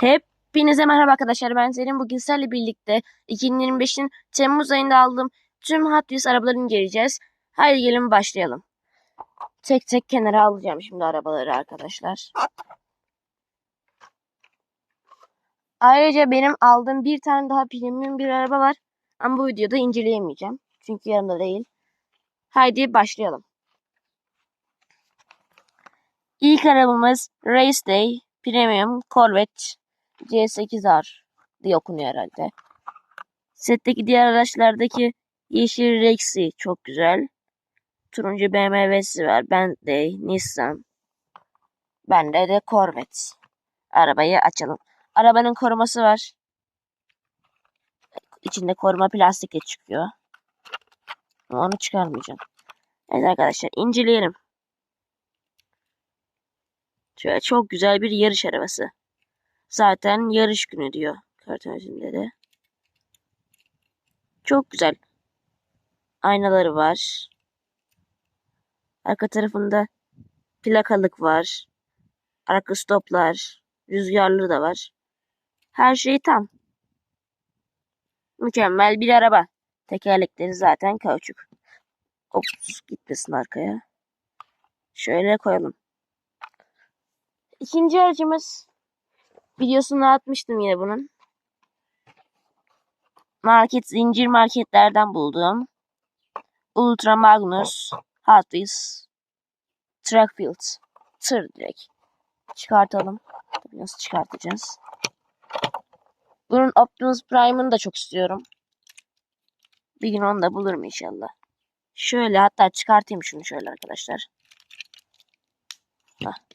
Hepinize merhaba arkadaşlar ben Selim. Bugün sizlerle birlikte 2025'in Temmuz ayında aldığım tüm Hot Wheels arabaları inceleyeceğiz. Haydi gelin başlayalım. Tek tek kenara alacağım şimdi arabaları arkadaşlar. Ayrıca benim aldığım bir tane daha premium bir araba var. Ama bu videoda inceleyemeyeceğim. Çünkü yanımda değil. Haydi başlayalım. İlk arabamız Race Day Premium Corvette C8R diye okunuyor herhalde. Setteki diğer araçlardaki yeşil Rex'i çok güzel. Turuncu BMW'si var. Bentley, Nissan. Bende de Corvette. Arabayı açalım. Arabanın koruması var. İçinde koruma plastikle çıkıyor. Onu çıkarmayacağım. Evet arkadaşlar inceleyelim. Şöyle çok güzel bir yarış arabası. Zaten yarış günü diyor kartonajında de. Çok güzel. Aynaları var. Arka tarafında plakalık var. Arka stoplar. Rüzgarlı da var. Her şey tam. Mükemmel bir araba. Tekerlekleri zaten kauçuk. Ops gitmesin arkaya. Şöyle koyalım. İkinci aracımız videosunu atmıştım yine bunun. Market zincir marketlerden bulduğum Ultra Magnus Hot Wheels Trackfield tır direkt. Çıkartalım. Nasıl çıkartacağız? Bunun Optimus Prime'ını da çok istiyorum. Bir gün onu da bulurum inşallah. Şöyle hatta çıkartayım şunu şöyle arkadaşlar. Hah.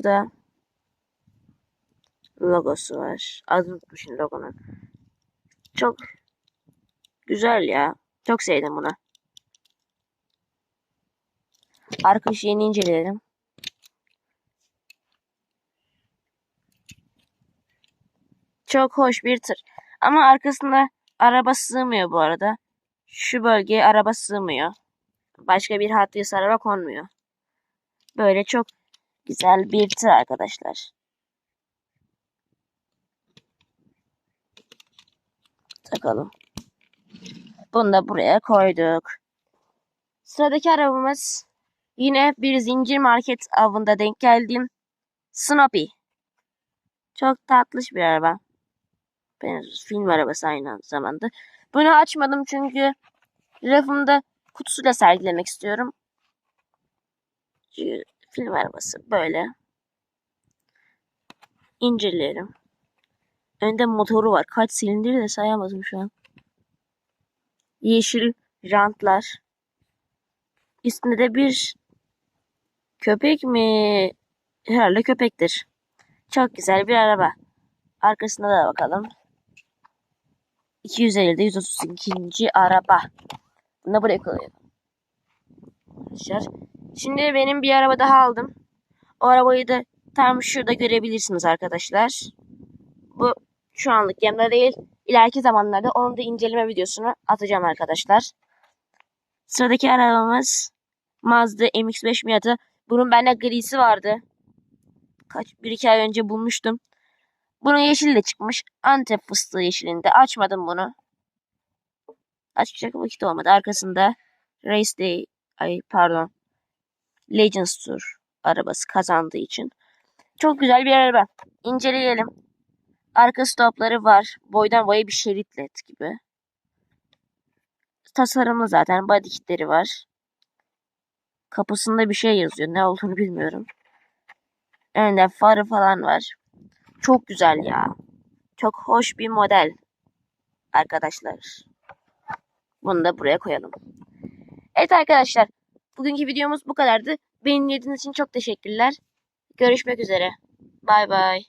Burada logosu var. Adını unutmuşum logonun. Çok güzel ya. Çok sevdim bunu. Arka şeyini inceleyelim. Çok hoş bir tır. Ama arkasında araba sığmıyor bu arada. Şu bölgeye araba sığmıyor. Başka bir Wheels araba konmuyor. Böyle çok güzel bir tır arkadaşlar. Takalım. Bunu da buraya koyduk. Sıradaki arabamız yine bir zincir market avında denk geldiğim Snoopy. Çok tatlış bir araba. Benim film arabası aynı zamanda. Bunu açmadım çünkü rafımda kutusuyla sergilemek istiyorum. Film arabası böyle. İnceleyelim. Önde motoru var. Kaç silindir de sayamadım şu an. Yeşil jantlar. Üstünde de bir köpek mi? Herhalde köpektir. Çok güzel bir araba. Arkasına da bakalım. 250'de 132. araba. Bunu buraya koyalım. Arkadaşlar. Şimdi benim bir araba daha aldım. O arabayı da tam şurada görebilirsiniz arkadaşlar. Bu şu anlık yanımda değil. İleriki zamanlarda onun da inceleme videosunu atacağım arkadaşlar. Sıradaki arabamız Mazda MX-5 Miata. Bunun bende grisi vardı. Kaç bir iki ay önce bulmuştum. Bunun yeşili de çıkmış. Antep fıstığı yeşilinde. Açmadım bunu. Açacak vakit olmadı. Arkasında Race Day ay pardon Legends Tour arabası kazandığı için. Çok güzel bir araba. İnceleyelim. Arka stopları var. Boydan boya bir şerit led gibi. Tasarımlı zaten. Body kitleri var. Kapısında bir şey yazıyor. Ne olduğunu bilmiyorum. Önünde farı falan var. Çok güzel ya. Çok hoş bir model. Arkadaşlar. Bunu da buraya koyalım. Evet arkadaşlar. Bugünkü videomuz bu kadardı. Beni dinlediğiniz için çok teşekkürler. Görüşmek üzere. Bay bay.